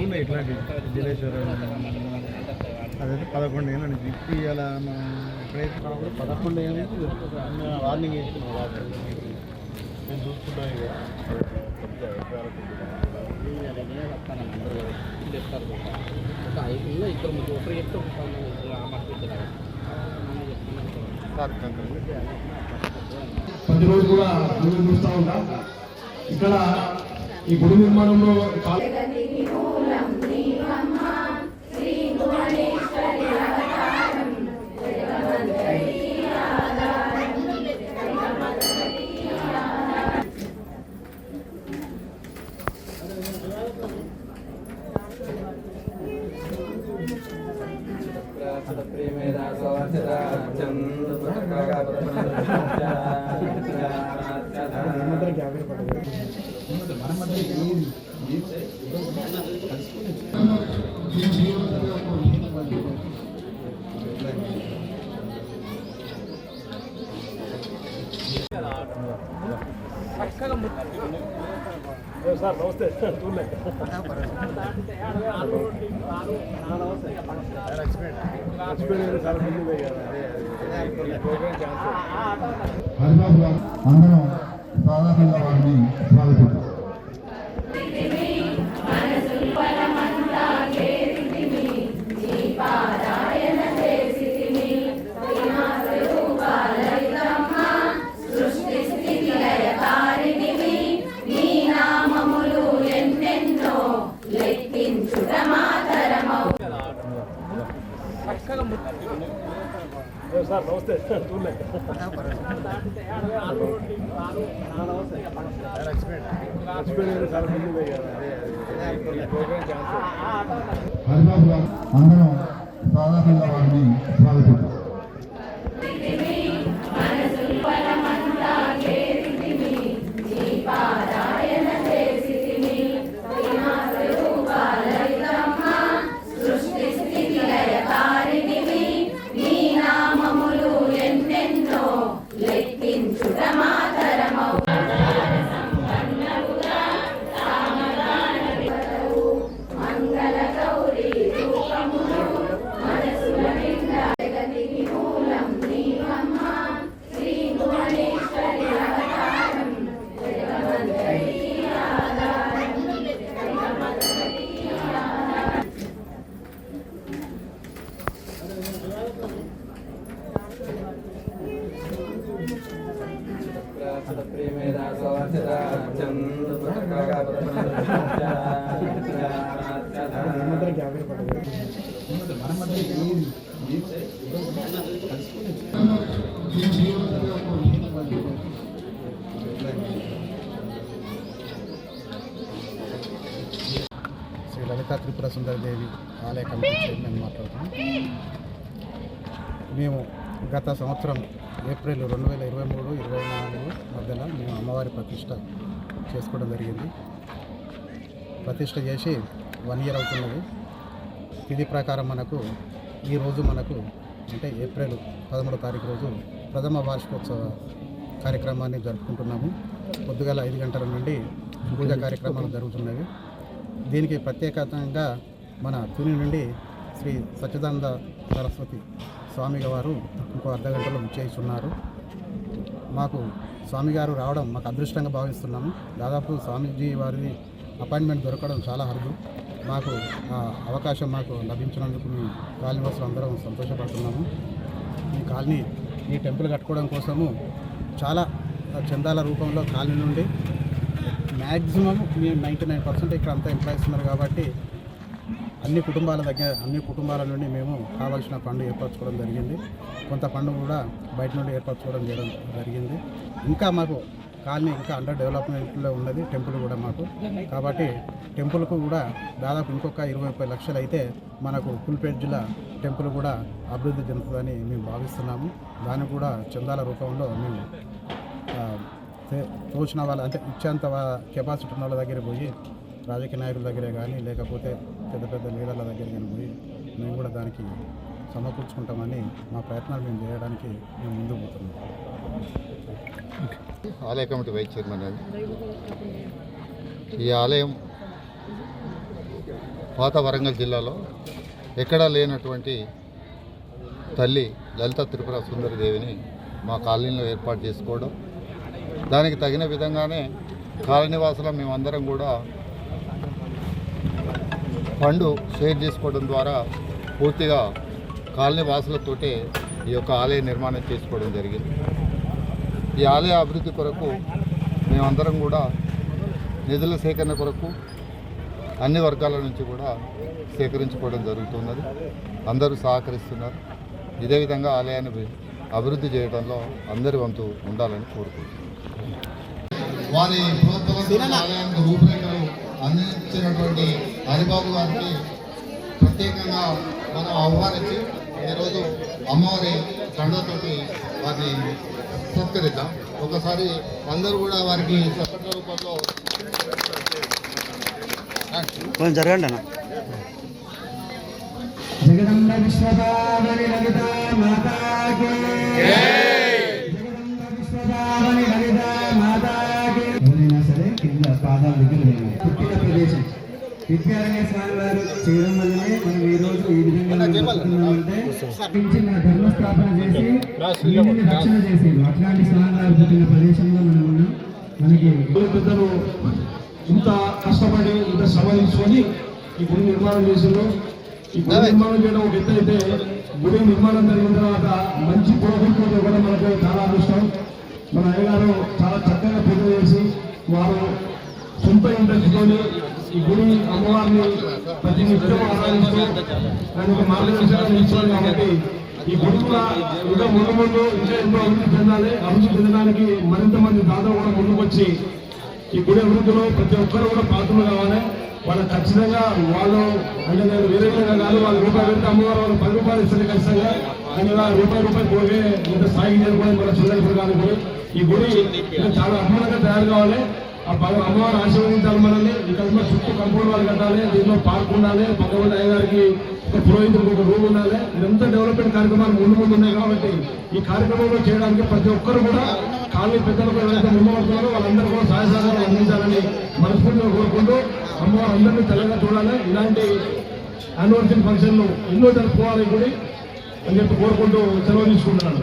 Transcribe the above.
బాగున్నాయి ఇట్లాంటి జిలేశ్వరం అదైతే పదకొండు ఏళ్ళ నుంచి ఇప్పుడు ఇలా ఎప్పుడైతే కాకుండా పదకొండు ఏళ్ళ వార్నింగ్ నేను చూసుకుంటాం ఇక. ప్రతిరోజు కూడా చూస్తూ ఉంటాం ఇక్కడ ఈ గుడి నిర్మాణంలో కాల్ సార్ నమస్తే చూడలే సార్ నమస్తే. హరిబాబు గారు అందరం సాధారణంగా వారిని స్వాగతిస్తాం సార్ నమస్తే. చూడలే చాలా హరిబాబు గారు అందరం సాధారణంగా వారిని స్వాగతిస్తాం శ్రీ త్రిపుర సుందరదేవి ఆలయ కమిటీ చైర్మన్ మాట్లాడుతున్నాం. మేము గత సంవత్సరం ఏప్రిల్ రెండు వేల ఇరవై మూడు ఇరవై నాలుగు మధ్యలో మేము అమ్మవారి ప్రతిష్ట చేసుకోవడం జరిగింది. ప్రతిష్ట చేసి వన్ ఇయర్ అవుతున్నది. తిథి ప్రకారం మనకు ఈరోజు మనకు అంటే ఏప్రిల్ పదమూడో తారీఖు రోజు ప్రథమ వార్షికోత్సవ కార్యక్రమాన్ని జరుపుకుంటున్నాము. పొద్దుగల ఐదు గంటల నుండి పూజా కార్యక్రమాలు జరుగుతున్నవి. దీనికి ప్రత్యేకంగా మన తుని నుండి శ్రీ సచ్చిదానంద సరస్వతి స్వామి వారు ఇంకో అర్ధగంటలో విచ్చేస్తున్నారు మాకు స్వామి గారు రావడం మాకు అదృష్టంగా భావిస్తున్నాము. దాదాపు స్వామీజీ వారి అపాయింట్మెంట్ దొరకడం చాలా అరుదు. మాకు ఆ అవకాశం మాకు లభించినందుకు మీ కాలనీ వాసులు అందరం సంతోషపడుతున్నాము. ఈ కాలనీ ఈ టెంపుల్ కట్టుకోవడం కోసము చాలా చందాల రూపంలో కాలనీ నుండి మ్యాక్సిమం మేము నైంటీ నైన్ పర్సెంట్ ఇక్కడ అంతా ఎంప్లాయీస్ ఉన్నారు కాబట్టి అన్ని కుటుంబాల దగ్గర అన్ని కుటుంబాల నుండి మేము కావాల్సిన ఫండ్ ఏర్పరచుకోవడం జరిగింది. కొంత ఫండ్ కూడా బయట నుండి ఏర్పరచుకోవడం చేయడం జరిగింది. ఇంకా మాకు కాలనీ ఇంకా అండర్ డెవలప్మెంట్లో ఉన్నది టెంపుల్ కూడా మాకు. కాబట్టి టెంపుల్కు కూడా దాదాపు ఇంకొక ఇరవై ముప్పై లక్షలు అయితే మనకు ఫుల్పేట్ జిల్లా టెంపుల్ కూడా అభివృద్ధి చెందుతుందని మేము భావిస్తున్నాము. దాన్ని కూడా చందాల రూపంలో మేము తోచిన వాళ్ళ అంటే ఇచ్చేంత కెపాసిటీ ఉన్న వాళ్ళ దగ్గర పోయి రాజకీయ నాయకుల దగ్గరే కానీ లేకపోతే పెద్ద పెద్ద లీడర్ల దగ్గర కానీ పోయి మేము కూడా దానికి సమకూర్చుకుంటామని మా ప్రయత్నాలు మేము చేయడానికి మేము ముందుకు పోతున్నాం. ఆలయ కమిటీ వైస్ చైర్మన్ అది ఈ ఆలయం పాత వరంగల్ జిల్లాలో ఎక్కడా లేనటువంటి తల్లి లలిత త్రిపుర సుందరదేవిని మా కాలనీలో ఏర్పాటు చేసుకోవడం దానికి తగిన విధంగానే కాలనివాసులం మేమందరం కూడా ఫండ్ షేర్ చేసుకోవడం ద్వారా పూర్తిగా కాలనీ వాసులతోటే ఈ యొక్క ఆలయ నిర్మాణం చేసుకోవడం జరిగింది. ఈ ఆలయ అభివృద్ధి కొరకు మేమందరం కూడా నిధుల సేకరణ కొరకు అన్ని వర్గాల నుంచి కూడా సేకరించుకోవడం జరుగుతున్నది. అందరూ సహకరిస్తున్నారు. ఇదే విధంగా ఆలయాన్ని అభివృద్ధి చేయడంలో అందరి వంతు ఉండాలని కోరుకుంటున్నాను వారి ప్రోత్సాహం ఆలయానికి రూపురేఖలు అందించినటువంటి హరిబాబు గారికి ప్రత్యేకంగా మనం ఆహ్వానించి ఈరోజు అమ్మవారి కండతోటి వారిని సత్కరిద్దాం ఒకసారి అందరూ కూడా వారికి రూపంలో కొంచెం జరగండి అన్న. జగదంబ విశ్వపావని లలిత మాతాకి. జగదంబ విశ్వపావని పాదాల దగ్గర పుట్టిన ప్రదేశం. విద్యారణ్య స్వామి వారు చేయడం వల్లనే మనం ఈ రోజు ఈ విధంగా చిన్న ధర్మస్థాపన చేసి రక్షణ చేసేది అట్లాంటి స్వామి వారు పుట్టిన ప్రదేశంలో మనం ఉన్నాం. మనకి పెద్దలు ఇంత కష్టపడి ఇంత శ్రమ తీసుకొని ఈ గుడి నిర్మాణం చేసిండ్రు. ఈ గుడి నిర్మాణం చేయడం ఒక ఎత్తు అయితే గుడి నిర్మాణం జరిగిన తర్వాత మంచి పురోహితులు ఇవ్వడం మనకు చాలా అదృష్టం. మన అయ్యగారు చాలా చక్కగా పూజ చేసి వారు సొంత ఇంట్రెస్ట్తోని ఈ గుడి అమ్మవారిని ప్రతి నిత్యం ఆరాధిస్తూ దాని ఒక మార్గదర్శకాలు ఇచ్చారు కాబట్టి ఈ గుడి కూడా ఇంకా ముందు ముందు ఇంకా ఎంతో అభివృద్ధి చెందాలి అభివృద్ధి చెందడానికి మరింత మంది దాదాపు కూడా ముందుకొచ్చి ఈ గుడి అభివృద్ధిలో ప్రతి ఒక్కరు కూడా పాత్రలు కావాలి వాళ్ళు ఖచ్చితంగా వాళ్ళు అంటే నేను వేరే విధంగా కాదు వాళ్ళు రూపాయి పెడితే అమ్మవారు వాళ్ళు పది రూపాయలు ఇస్తారు ఖచ్చితంగా అని ఇలా రూపాయి రూపాయి పోగే ఇంత సాగి చేరుకోవడం మన చిల్లర కానీ గుడి ఈ గుడి ఇంకా చాలా అద్భుతంగా తయారు కావాలి. అమ్మవారు ఆశీర్వదించాలి మనల్ని. ఇక్కడ చుట్టూ కంపౌండ్ వాళ్ళు కట్టాలి దీంట్లో పార్క్ ఉండాలి భగవంతు అయ్యగారికి ఒక పురోహితుడికి ఒక రూమ్ ఉండాలి. ఇదంతా డెవలప్మెంట్ కార్యక్రమాలు ముందు ముందు ఉన్నాయి కాబట్టి ఈ కార్యక్రమంలో చేయడానికి ప్రతి ఒక్కరు కూడా కాలనీ పెద్దలకు ఎవరైతే ముందు వాళ్ళందరూ కూడా సహాయ సహకారాలు అందించాలని మనస్ఫూర్తిగా కోరుకుంటూ అమ్మవారు అందరినీ తెల్లగా చూడాలి. ఇలాంటి యానివర్సరీ ఫంక్షన్లు ఎన్నో జరుపుకోవాలి గుడి అని చెప్పి కోరుకుంటూ సెలవు తీసుకుంటున్నాను.